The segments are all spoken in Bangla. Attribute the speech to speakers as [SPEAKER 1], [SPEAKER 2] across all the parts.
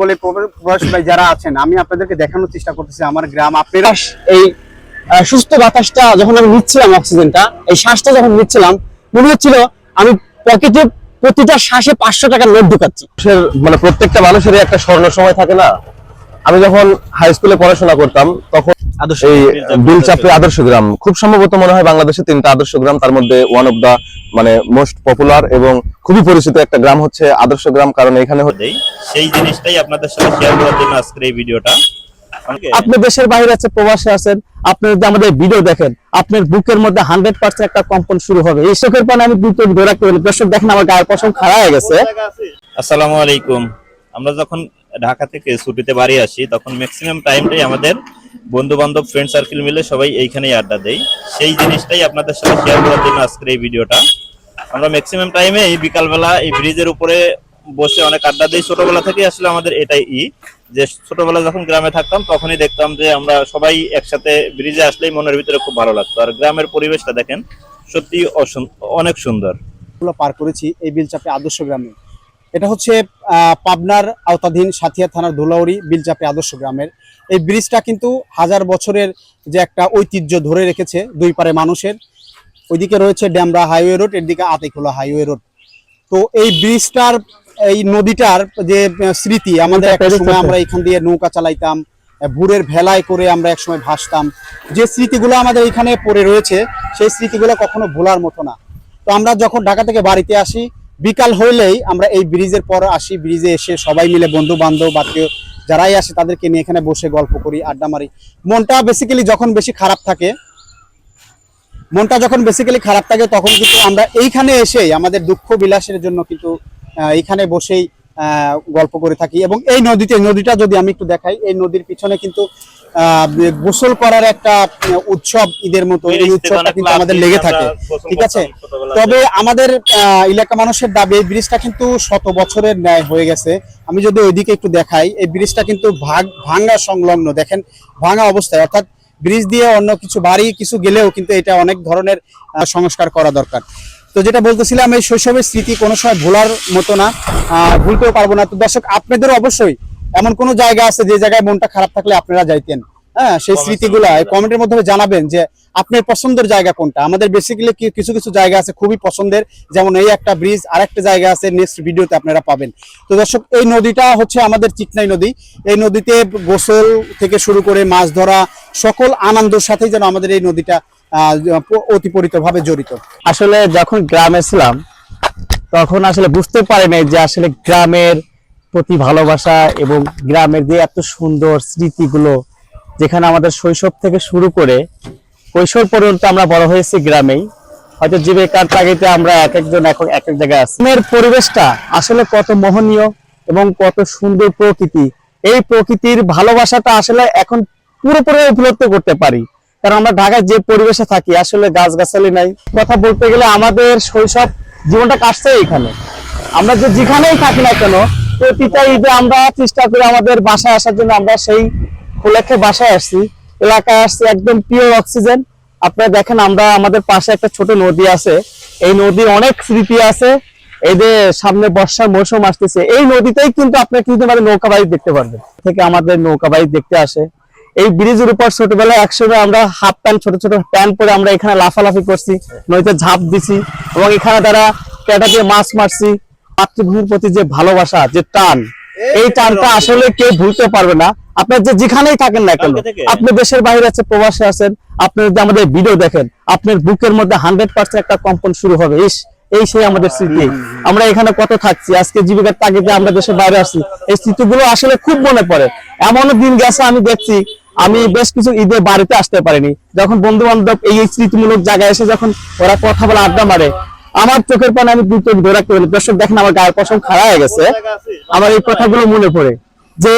[SPEAKER 1] বলে প্রবাস- প্রবাসী ভাই যারা আছেন আমি আপনাদেরকে দেখানোর চেষ্টা করতেছি আমার গ্রাম। আপনারা
[SPEAKER 2] এই সুস্থ বাতাসটা যখন আমি নিচ্ছিলাম অক্সিজেনটা এই শ্বাসটা যখন নিচ্ছিলাম মনে হচ্ছিল আমি পকেটে প্রতিটা শ্বাসে পাঁচশো টাকা নোট ঢুকাচ্ছি।
[SPEAKER 3] মানে প্রত্যেকটা মানুষেরই একটা স্বর্ণ সময় থাকে না? আমি যখন হাই স্কুলে পড়াশোনা করতাম তখন এই বিলচাপড়ি আদর্শ গ্রাম। খুব সম্ভবত মনে হয় বাংলাদেশে তিনটা আদর্শ গ্রাম তার মধ্যে ওয়ান অফ দা মানে মোস্ট পপুলার এবং খুবই পরিচিত একটা গ্রাম হচ্ছে আদর্শ গ্রাম কারণ এখানে
[SPEAKER 4] সেই জিনিসটাই আপনাদের সাথে শেয়ার করার জন্য আজকের এই ভিডিওটা।
[SPEAKER 2] আপনি দেশের বাইরে আছে প্রবাসে আছেন আপনি যদি আমাদের ভিডিও দেখেন আপনার বুকের মধ্যে হান্ড্রেড পার্সেন্ট একটা কম্পন শুরু হবে। এই চোখের পানে আমি দুটো ধরে রাখতে পারি। দর্শক দেখেন আমার গায়ের পশম খাড়া হয়ে গেছে।
[SPEAKER 4] আসসালামু আলাইকুম। আমরা যখন ঢাকা থেকে ছুটিতে বাড়ি আসি, তখন ম্যাক্সিমাম টাইমটাই আমাদের বন্ধু বান্ধব ফ্রেন্ড সার্কেল মিলে সবাই এইখানেই আড্ডা দেই। সেই জিনিসটাই আপনাদের সাথে শেয়ার করার জন্য আজকের এই ভিডিওটা। আমরা ম্যাক্সিমাম টাইমে এই বিকালবেলা এই ব্রিজের উপরে বসে অনেক আড্ডা দিই। ছোটবেলা থেকে আসলে আমাদের এটাই ই, যে ছোটবেলা যখন গ্রামে থাকতাম, তখনই দেখতাম যে আমরা সবাই একসাথে ব্রিজে আসলেই মনের ভিতরে খুব ভালো লাগতো। আর গ্রামের পরিবেশটা দেখেন সত্যি অনেক সুন্দর।
[SPEAKER 1] পার করেছি এই বিল চাপে আদর্শ গ্রামে। এটা হচ্ছে আহ, পাবনার আওতাধীন সাথিয়া থানার ধুলাউড়ি বিলচাপে আদর্শ গ্রামের। এই ব্রিজটা কিন্তু হাজার বছরের যে একটা ঐতিহ্য ধরে রেখেছে দুই পারে মানুষের। ওইদিকে রয়েছে ড্যামরা হাইওয়ে রোড এদিকে আতিখোলা হাইওয়ে রোড। তো এই ব্রিজটার এই নদীটার যে স্মৃতি আমাদের একটা সময় আমরা এখান দিয়ে নৌকা চালাইতাম ভোরের ভেলায় করে আমরা একসময় ভাসতাম। যে স্মৃতিগুলো আমাদের এখানে পড়ে রয়েছে সেই স্মৃতিগুলো কখনো ভোলার মতো না। তো আমরা যখন ঢাকা থেকে বাড়িতে আসি বিকাল হইলেই আমরা এই ব্রিজের পর আসি, ব্রিজে এসে সবাই মিলে বন্ধু বান্ধব আত্মীয় যারাই আসে তাদেরকে নিয়ে এখানে বসে গল্প করি, আড্ডা মারি। মনটা বেসিক্যালি যখন বেশি খারাপ থাকে, মনটা যখন বেসিক্যালি খারাপ থাকে তখন কিন্তু আমরা এইখানে এসেই আমাদের দুঃখ বিলাসের জন্য কিন্তু এইখানে বসেই গল্প করে থাকি। এবং এই নদীতে নদীটা যদি আমি একটু দেখাই এই নদীর পিছনে কিন্তু গোসল করার একটা উৎসব ঈদের মতো। এই উৎসবটা কিন্তু আমাদের লেগে থাকে। ঠিক আছে? তবে আমাদের এলাকা মানুষের দাবি এই ব্রিজটা কিন্তু শত বছরের ন্যায় হয়ে গেছে। আমি যদি ওইদিকে একটু দেখাই এই ব্রিজটা কিন্তু ভাগ ভাঙ্গা সংলগ্ন। দেখেন ভাঙা অবস্থায়। অর্থাৎ ব্রিজ দিয়ে অন্য কিছু বাড়ি কিছু গেলেও কিন্তু এটা অনেক ধরনের সংস্কার করা দরকার। তো যেটা বলতেছিলাম, এই শৈশবের স্মৃতি কোনো সময় ভোলার মতো না ভুলতেও পারব না। তো দর্শক, আপনাদেরও অবশ্যই এমন কোনো জায়গা আছে যে জায়গায় মনটা খারাপ থাকলে আপনারা যাইতেন। হ্যাঁ সেই স্মৃতিগুলা কমেন্টের মাধ্যমে জানাবেন যে আপনার পছন্দের জায়গা কোনটা। আমাদের বেসিক্যালি কিছু কিছু জায়গা আছে খুবই পছন্দের যেমন এই একটা ব্রিজ আর একটা জায়গা আছে নেক্সট ভিডিওতে আপনারা পাবেন। তো দর্শক এই নদীটা হচ্ছে আমাদের চিকনাই নদী। এই নদীতে গোসল থেকে শুরু করে মাছ ধরা সকল আনন্দের সাথেই যেন আমাদের এই নদীটা আহ, অতিপরিত ভাবে জড়িত।
[SPEAKER 2] আসলে যখন গ্রামে ছিলাম তখন আসলে বুঝতে পারি নাই যে আসলে গ্রামের প্রতি ভালোবাসা এবং গ্রামের যে এত সুন্দর স্মৃতিগুলো যেখানে আমাদের শৈশব থেকে শুরু করে কৈশোর পর্যন্ত আমরা বড় হয়েছি গ্রামেই। হয়তো জীবিকার তাগিদে আমরা এক একজন এক এক জায়গায় আছি। গ্রামের পরিবেশটা আসলে কত মোহনীয় এবং কত সুন্দর প্রকৃতি। এই প্রকৃতির ভালোবাসাটা আসলে এখন পুরোপুরি উপলব্ধ করতে পারি। কারণ আমরা ঢাকায় যে পরিবেশে থাকি, আসলে গাছগাছালি নাই। কথা বলতে গেলে আমাদের শৈশব জীবনটা কাটছে এখানে আমরা যে যেখানেই থাকি না কেন, প্রতিটা ঈদে আমরা চেষ্টা করি আমাদের বাসায় আসার জন্য আমরা সেই উপলক্ষে বাসায় আসছি। এলাকায় আসছি একদম পিওর অক্সিজেন আপনারা দেখেন আমরা আমাদের পাশে একটা ছোট নদী আছে। এই নদীর অনেক স্মৃতি আছে। এই যে সামনে বর্ষার মৌসুম আসতেছে, এই নদীতেই কিন্তু আপনার কিন্তু আমাদের নৌকা বাইক দেখতে পারবেন। থেকে আমাদের নৌকা বাইক দেখতে আসে। এই ব্রিজের উপর ছোটবেলায় একসময় আমরা হাফ প্যান্ট, ছোট ছোট প্যান্ট পরে আমরা এখানে লাফালাফি করছি, নদীতে ঝাঁপ দিছি এবং এখানে তারা ক্যাটা দিয়ে মাছ মারছি। মাতৃভূমির প্রতি যে ভালোবাসা, যে টান এই টানটা আসলে কেউ ভুলতে পারবে না। আপনার যে যেখানেই থাকেন না কেন আপনি দেশের বাইরে আছে প্রবাসে আছেন আপনি যদি আমাদের ভিডিও দেখেন আপনার বুকের মধ্যে হান্ড্রেড পার্সেন্ট একটা কম্পন শুরু হবে। ইস এই সেই আমাদের স্মৃতি। আমরা এখানে কত থাকছি আজকে জীবিকার তাগিদে আমরা দেশের বাইরে আসছি এই স্মৃতিগুলো আসলে খুব মনে পড়ে। এমনও দিন গেছে আমি দেখছি আমি বেশ কিছু ঈদে বাড়িতে আসতে পারিনি। যখন বন্ধু বান্ধব এই এই স্মৃতিমূলক জায়গায় এসে যখন ওরা কথা বলে আড্ডা মারে আমার চোখের পানে আমি দুটো ধরে রাখতে পারি। দর্শক, দেখেন আমার গায়ের পশম খাড়া হয়ে গেছে। আমার এই কথাগুলো মনে পড়ে যে,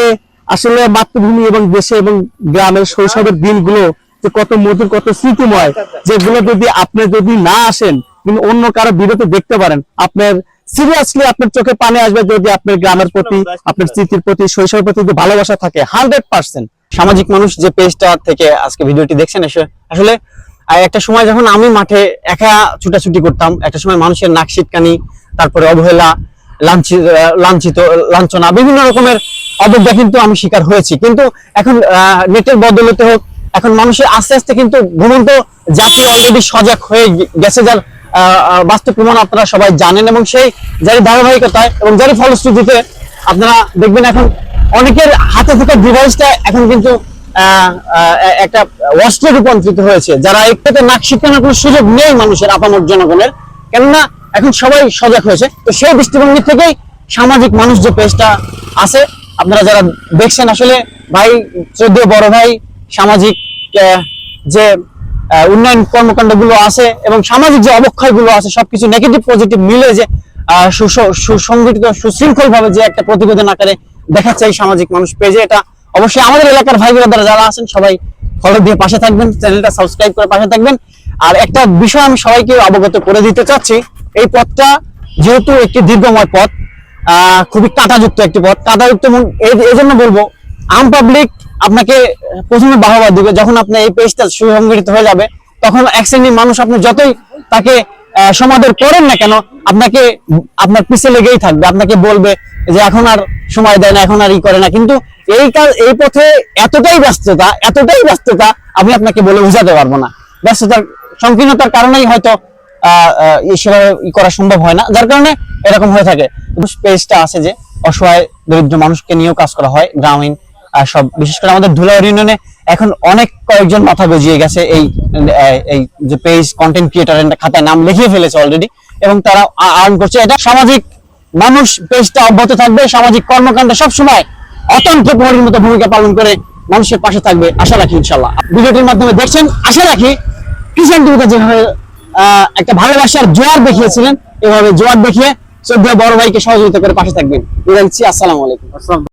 [SPEAKER 2] আসলে মাতৃভূমি এবং দেশে এবং গ্রামের শৈশবের দিনগুলো যে কত মধুর, কত স্মৃতিময়, যেগুলো যদি আপনি যদি না আসেন, কিন্তু অন্য কারও বিরতে দেখতে পারেন, আপনার সিরিয়াসলি আপনার চোখে পানি আসবে যদি আপনার গ্রামের প্রতি, আপনার স্মৃতির প্রতি, শৈশবের প্রতি যদি ভালোবাসা থাকে হান্ড্রেড পার্সেন্ট
[SPEAKER 5] সামাজিক মানুষ যে পেজটা থেকে আজকে ভিডিওটি দেখছেন আসলে আহ, একটা সময় যখন আমি মাঠে একা ছুটাছুটি করতাম একটা সময় মানুষের নাক সিটকানি তারপরে অবহেলা লাঞ্ছিত লাঞ্ছনা বিভিন্ন রকমের অবজ্ঞা কিন্তু আমি শিকার হয়েছি। কিন্তু এখন নেটের বদলতে হোক এখন মানুষের আস্তে আস্তে কিন্তু ঘুমন্ত জাতি অলরেডি সজাগ হয়ে গেছে যার বাস্তব প্রমাণ আপনারা সবাই জানেন এবং সেই যারই ধারাবাহিকতায় এবং যারই ফলশ্রুতিতে আপনারা দেখবেন এখন অনেকের হাতে থাকা ডিভাইসটা এখন কিন্তু একটা অস্ত্রে রূপান্তরিত হয়েছে, যারা একটাতে নাক শিখানোর কোনো সুযোগ নেই মানুষের, আপামর জনগণের। কেননা এখন সবাই সজাগ হয়েছে। তো সেই দৃষ্টিভঙ্গি থেকেই সামাজিক মানুষ যে পেজটা আছে, আপনারা যারা দেখছেন আসলে, ভাই চোদ্দ বড় ভাই, সামাজিক যে উন্নয়ন কর্মকাণ্ডগুলো আছে এবং সামাজিক যে অবক্ষয়গুলো আছে, সবকিছু নেগেটিভ পজিটিভ মিলে যে সুসংগঠিত সুশৃঙ্খল ভাবে যে একটা প্রতিবেদন আকারে দেখাচ্ছে এই সামাজিক মানুষ পেজে, এটা অবশ্যই আমাদের এলাকার ভাই বোনেরা যারা আছেন, সবাই ফলো দিয়ে পাশে থাকবেন চ্যানেলটা সাবস্ক্রাইব করে পাশে থাকবেন। আর একটা বিষয় আমি সবাইকে অবগত করে দিতে চাচ্ছি, এই পথটা যেহেতু একটি দীর্ঘময় পথ খুবই কাঁটাযুক্ত একটি পথ, কাঁটাযুক্ত এই- জন্য বলব, আম পাবলিক আপনাকে প্রথমে বাহবা দিবে, যখন আপনি এই পেজটা সুসংগঠিত হয়ে যাবে, তখন এক শ্রেণির মানুষ আপনি যতই তাকে সমাদর করেন না কেন, আপনাকে, আপনার পিছিয়ে লেগেই থাকবে, আপনাকে বলবে যে এখন আর সময় দেয় না, এখন আর ই করে না। কিন্তু এই কাজ এই পথে এতটাই ব্যস্ততা এতটাই ব্যস্ততা আমি আপনাকে বলে বোঝাতে পারব না। ব্যস্ততার সংকীর্ণতার কারণেই হয়তো সেভাবে করা সম্ভব হয় না। যার কারণে এরকম হয়ে থাকে। পেজটা আছে যে অসহায় দরিদ্র মানুষকে নিয়েও কাজ করা হয় গ্রামীণ আহ, সব। বিশেষ করে আমাদের ধুলাউড়ি ইউনিয়নে এখন অনেক কয়েকজন মাথা গজিয়ে গেছে এই এই যে পেজ কন্টেন্ট ক্রিয়েটারের খাতায় নাম লিখিয়ে ফেলেছে অলরেডি এবং তারা আর্ন করছে এটা সামাজিক মানুষ পেজটা অব্যাহত থাকবে সামাজিক কর্মকাণ্ডে সবসময় অতন্ত্র প্রহরীর মতো ভূমিকা পালন করে মানুষের পাশে থাকবে, আশা রাখি ইনশাল্লাহ ভিডিওটির মাধ্যমে দেখছেন, আশা রাখি কিষান টিভিতে যেভাবে একটা ভালোবাসার জোয়ার দেখিয়েছিলেন, এভাবে জোয়ার দেখিয়ে শ্রদ্ধা বড় ভাইকে সহযোগিতা করে পাশে থাকবেন। আসসালামু আলাইকুম।